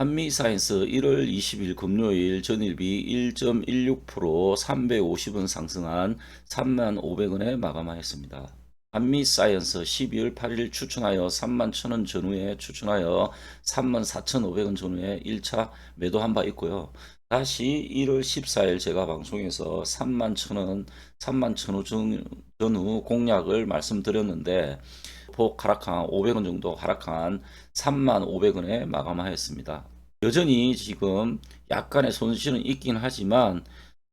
한미사이언스 1월 20일 금요일 전일비 1.16% 350원 상승한 35,500원에 마감하였습니다. 한미사이언스 12월 8일 추천하여 31,000원 전후에 추천하여 34,500원 전후에 1차 매도한 바 있고요. 다시 1월 14일 제가 방송에서 31,000원, 31,000원 전후 공략을 말씀드렸는데 폭 하락한 500원 정도 하락한 35,500원에 마감하였습니다. 여전히 지금 약간의 손실은 있긴 하지만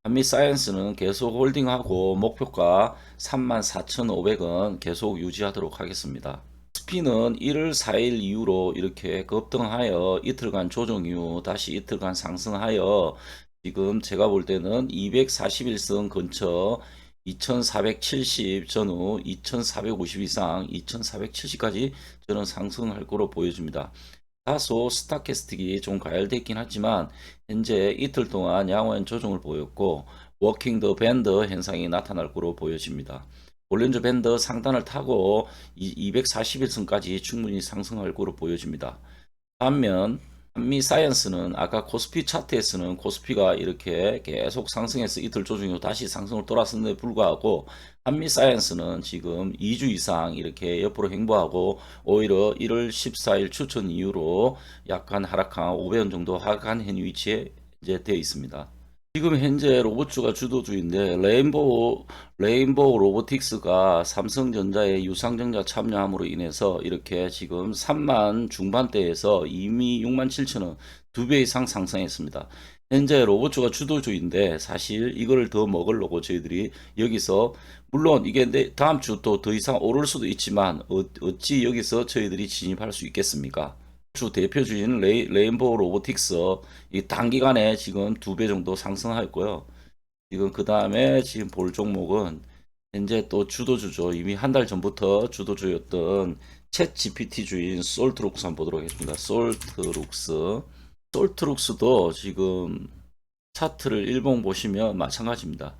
한미 사이언스는 계속 홀딩하고 목표가 34,500원 계속 유지하도록 하겠습니다. 스피는 1월 4일 이후로 이렇게 급등하여 이틀간 조정 이후 다시 이틀간 상승하여 지금 제가 볼 때는 241선 근처 2470 전후 2450 이상 2470까지 저는 상승할 거로 보여집니다. 다소 스타캐스틱이 좀 가열됐긴 하지만 현재 이틀 동안 양호한 조정을 보였고 워킹 더 밴드 현상이 나타날 거로 보여집니다. 볼렌저 밴드 상단을 타고 241선까지 충분히 상승할 거로 보여집니다. 반면 한 미 사이언스는 아까 코스피 차트에서는 코스피가 이렇게 계속 상승해서 이틀 조정 후 다시 상승을 돌았음에도 불구하고 한미 사이언스는 지금 2주 이상 이렇게 옆으로 행보하고 오히려 1월 14일 추천 이후로 약간 하락한 500원 정도 하락한 현 위치에 이제 되어 있습니다. 지금 현재 로봇주가 주도주인데 레인보우 레인보우 로보틱스가 삼성전자의 유상증자 참여함으로 인해서 이렇게 지금 3만 중반대에서 이미 6만 7천 원 두 배 이상 상승했습니다. 현재 로봇주가 주도주인데 사실 이거를 더 먹으려고 저희들이 여기서 물론 이게 내 다음 주 또 더 이상 오를 수도 있지만 어, 어찌 여기서 저희들이 진입할 수 있겠습니까? 주 대표주인 레이, 레인보우 로보틱스 이 단기간에 지금 두 배 정도 상승하였고요. 지금 그 다음에 지금 볼 종목은 현재 또 주도주죠. 이미 한 달 전부터 주도주였던 챗 GPT 주인 솔트룩스 한번 보도록 하겠습니다. 솔트룩스. 솔트룩스도 지금 차트를 일봉 보시면 마찬가지입니다.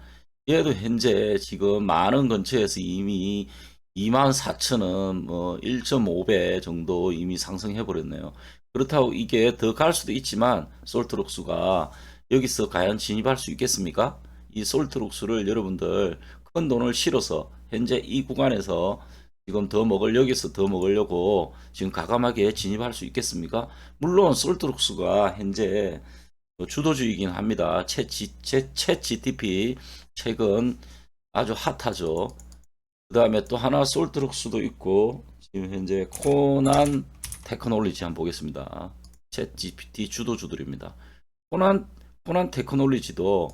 얘도 현재 지금 많은 근처에서 이미 24,000원, 뭐 1.5배 정도 이미 상승해 버렸네요. 그렇다고 이게 더 갈 수도 있지만 솔트록스가 여기서 과연 진입할 수 있겠습니까? 이 솔트록스를 여러분들 큰 돈을 실어서 현재 이 구간에서 지금 더 먹을 여기서 더 먹으려고 지금 가감하게 진입할 수 있겠습니까? 물론 솔트록스가 현재 주도주이긴 합니다. 채, 채, 채 GTP 최근 아주 핫하죠. 그 다음에 또 하나 솔트룩스도 있고 지금 현재 코난 테크놀리지 한번 보겠습니다. 챗 GPT 주도주들입니다. 코난 코난 테크놀리지도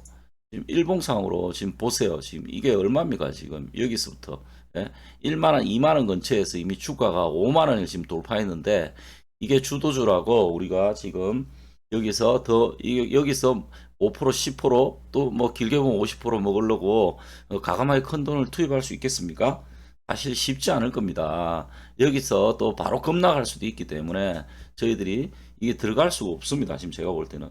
지금 일봉상으로 지금 보세요. 지금 이게 얼마입니까? 지금 여기서부터 예? 1만 원, 2만 원 근처에서 이미 주가가 5만 원을 지금 돌파했는데 이게 주도주라고 우리가 지금 여기서 더 이- 여기서 5% 10%또 뭐 길게 보면 50% 먹으려고 어, 가감하게 큰 돈을 투입할 수 있겠습니까? 사실 쉽지 않을 겁니다. 여기서 또 바로 급락할 수도 있기 때문에 저희들이 이게 들어갈 수가 없습니다. 지금 제가 볼 때는.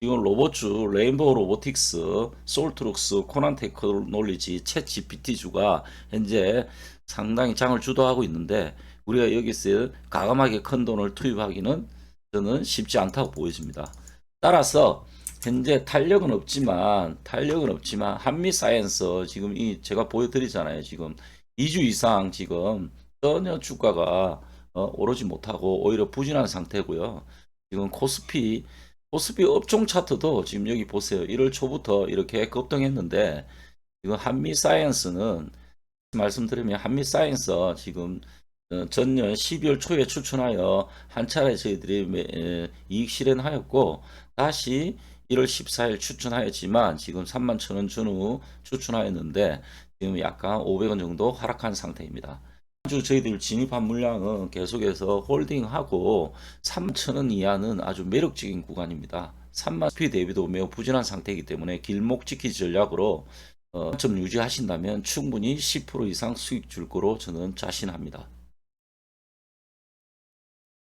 지금 로봇주, 레인보우 로보틱스, 솔트룩스, 코난 테크놀리지, 챗 GPT주가 현재 상당히 장을 주도하고 있는데 우리가 여기서 가감하게 큰 돈을 투입하기는 저는 쉽지 않다고 보여집니다. 따라서 현재 탄력은 없지만 탄력은 없지만 한미 사이언스 지금 이 제가 보여드리잖아요. 지금 2주 이상 지금 전혀 주가가 어, 오르지 못하고 오히려 부진한 상태고요. 지금 코스피 코스피 업종 차트도 지금 여기 보세요. 1월 초부터 이렇게 급등했는데 지금 한미 사이언스는 말씀드리면 한미 사이언스 지금 어, 전년 12월 초에 추천하여 한 차례 저희들이 이익 실현하였고 다시 1월 14일 추천하였지만 지금 3만 천 원 전후 추천하였는데 지금 약간 500원 정도 하락한 상태입니다. 아주 저희들 진입한 물량은 계속해서 홀딩하고 3만 천원 이하는 아주 매력적인 구간입니다. 3만 피 대비도 매우 부진한 상태이기 때문에 길목 지키 전략으로 어, 좀 유지하신다면 충분히 10% 이상 수익 줄 거로 저는 자신합니다.